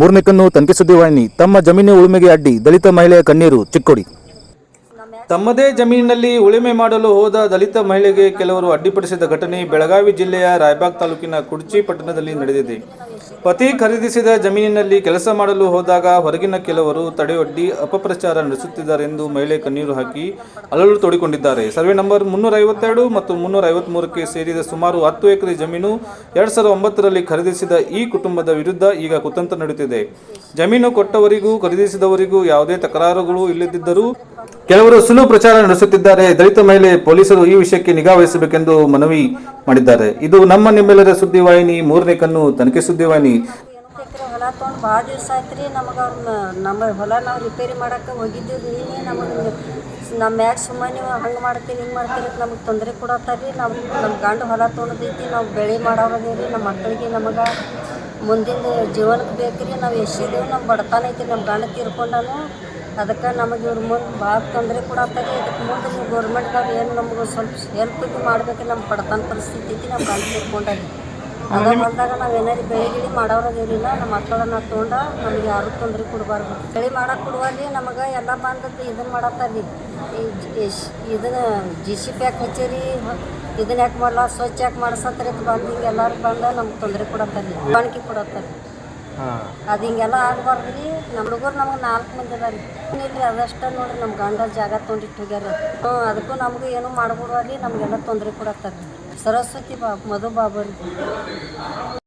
ಮೂರನೇ ಕಣ್ಣು ತನಿಖೆ ಸುದ್ದಿವಾಹಿನಿ ತಮ್ಮ ಜಮೀನು ಉಳುಮೆಗೆ ಅಡ್ಡಿ, ದಲಿತ ಮಹಿಳೆಯ ಕಣ್ಣೀರು ಚಿಕ್ಕೋಡಿ. ತಮ್ಮದೇ ಜಮೀನಿನಲ್ಲಿ ಉಳುಮೆ ಮಾಡಲು ಹೋದ ದಲಿತ ಮಹಿಳೆಗೆ ಕೆಲವರು ಅಡ್ಡಿಪಡಿಸಿದ ಘಟನೆ ಬೆಳಗಾವಿ ಜಿಲ್ಲೆಯ ರಾಯಬಾಗ್ ತಾಲೂಕಿನ ಕುಡ್ಚಿ ಪಟ್ಟಣದಲ್ಲಿ ನಡೆದಿದೆ. ಪತಿ ಖರೀದಿಸಿದ ಜಮೀನಿನಲ್ಲಿ ಕೆಲಸ ಮಾಡಲು ಹೋದಾಗ ಹೊರಗಿನ ಕೆಲವರು ತಡೆಯೊಡ್ಡಿ ಅಪಪ್ರಚಾರ ನಡೆಸುತ್ತಿದ್ದಾರೆಂದು ಮಹಿಳೆ ಕಣ್ಣೀರು ಹಾಕಿ ಅಲಲು ತೋಡಿಕೊಂಡಿದ್ದಾರೆ. ಸರ್ವೆ ನಂಬರ್ ಮುನ್ನೂರ ಐವತ್ತೆರಡು ಮತ್ತು ಮುನ್ನೂರ ಐವತ್ಮೂರಕ್ಕೆ ಸೇರಿದ ಸುಮಾರು ಹತ್ತು ಎಕರೆ ಜಮೀನು ಎರಡ್ ಸಾವಿರದ ಒಂಬತ್ತರಲ್ಲಿ ಖರೀದಿಸಿದ ಈ ಕುಟುಂಬದ ವಿರುದ್ಧ ಈಗ ಕುತಂತ್ರ ನಡೆಯುತ್ತಿದೆ. ಜಮೀನು ಕೊಟ್ಟವರಿಗೂ, ಖರೀದಿಸಿದವರಿಗೂ ಯಾವುದೇ ತಕರಾರುಗಳು ಇಲ್ಲದಿದ್ದರೂ ಕೆಲವರು ಸುಳ್ಳು ಪ್ರಚಾರ ನಡೆಸುತ್ತಿದ್ದಾರೆ. ದಲಿತ ಮಹಿಳೆ ಪೊಲೀಸರು ಈ ವಿಷಯಕ್ಕೆ ನಿಗಾ ವಹಿಸಬೇಕೆಂದು ಮನವಿ ಮಾಡಿದ್ದಾರೆ. ಇದು ನಮ್ಮ ನಿಮ್ಮೆಲ್ಲರ ಸುದ್ದಿವಾಹಿನಿ ಮೂರನೇ ಕಣ್ಣು ತನಿಖೆ ಸುದ್ದಿವಾಹಿನಿ ಎಕರೆ ಹೊಲ ತೊಗೊಂಡು ಭಾಳ ದಿವಸ ಆಯ್ತು ರೀ ನಮಗೆ ಅವ್ರನ್ನ ನಮ್ಮ ಹೊಲ ನಾವು ರಿಪೇರಿ ಮಾಡಕ್ಕೆ ಹೋಗಿದ್ದೀವಿ ನೀನೇ ನಮಗೆ ನಮ್ಮ ಮ್ಯಾಗ ಸುಮ್ಮನೆ ನೀವು ಹಂಗೆ ಮಾಡ್ತೀರಿ, ಹಿಂಗೆ ಮಾಡ್ತೀರಿ ನಮಗೆ ತೊಂದರೆ ಕೊಡತ್ತಾರೆ ನಮ್ಮ ನಮ್ಮ ಗಂಡ ಹೊಲ ತೊಗೊಂಡೈತಿ, ನಾವು ಬೆಳೆ ಮಾಡೋರದೇ ರೀ ನಮ್ಮ ಮಕ್ಕಳಿಗೆ ನಮಗೆ ಮುಂದಿನ ಜೀವನಕ್ಕೆ ಬೇಕು ರೀ ನಾವು ಎಷ್ಟಿದ್ದೇವೆ ನಮ್ಮ ಬಡತನ ಐತಿ ನಮ್ಮ ಗಂಡ ತೀರ್ಕೊಂಡನು. ಅದಕ್ಕೆ ನಮಗೆ ಇವ್ರ ಮುಂದೆ ಭಾಳ ತೊಂದರೆ ಕೊಡತ್ತಾರೀ ಅದಕ್ಕೆ ಮುಂದೆ ನೀವು ಏನು ನಮಗೆ ಸ್ವಲ್ಪ ಹೆಲ್ಪ್ ಇದು ಮಾಡ್ಬೇಕು ನಮ್ಮ ಬಡತನ ಪರಿಸ್ಥಿತಿ ಐತಿ ನಮ್ಮ ಗಂಡ ತೀರ್ಕೊಂಡಾರಿ ಅದ ಬಂದಾಗ ನಾವು ಏನಾರು ಬೆಳೆ ಗಿಳಿ ಮಾಡೋರಾಗಿರಲಿಲ್ಲ ನಮ್ಮ ಮಕ್ಕಳನ್ನ ತೊಗೊಂಡ ನಮ್ಗೆ ಯಾರು ತೊಂದರೆ ಕೊಡಬಾರ್ದು. ಬೆಳೆ ಮಾಡಕ್ಕೆ ಕೊಡುವಲ್ಲಿ ನಮಗೆ ಎಲ್ಲ ಬಂದದ್ದು ಇದನ್ನು ಮಾಡತ್ತಾರ ಇದನ್ನ ಜಿ ಸಿ ಪಿ ಯಾಕೆ ಹಚ್ಚೀರಿ? ಇದನ್ನ ಯಾಕೆ ಮಾಡಲ್ಲ ಸ್ವಚ್ಛ ಯಾಕೆ ಮಾಡಿಸತ್ತಾರೆ ಅಂತ ಬಂದು ಹಿಂಗೆ ಎಲ್ಲರೂ ಬಂದ ನಮ್ಗೆ ತೊಂದರೆ ಕೊಡತ್ತಾರೆ ರೀ ಬಾಣಿಕೆ ಕೊಡತ್ತಾರೆ ಅದು ಹಿಂಗೆಲ್ಲ ಆಗಬಾರ್ದು ರೀ. ನಮ್ಮ ಹುಡುಗರು ನಮಗೆ ನಾಲ್ಕು ಮಂದಿ ಅದಾರ. ರೀ ಅದಷ್ಟ ನೋಡ್ರಿ ನಮ್ಮ ಗಂಡ ಜಾಗ ತೊಗೊಂಡಿಟ್ಟು ಹೋಗ್ಯಾರ. ಹ್ಞೂ, ಅದಕ್ಕೂ ನಮಗೂ ಏನೂ ಮಾಡ್ಬಿಡುವಲ್ಲಿ ನಮಗೆಲ್ಲ ತೊಂದರೆ ಕೊಡತ್ತಾರೆ ಸರಸ್ವತಿ ಬಾ ಮಧು ಬಾಬು ರೀ.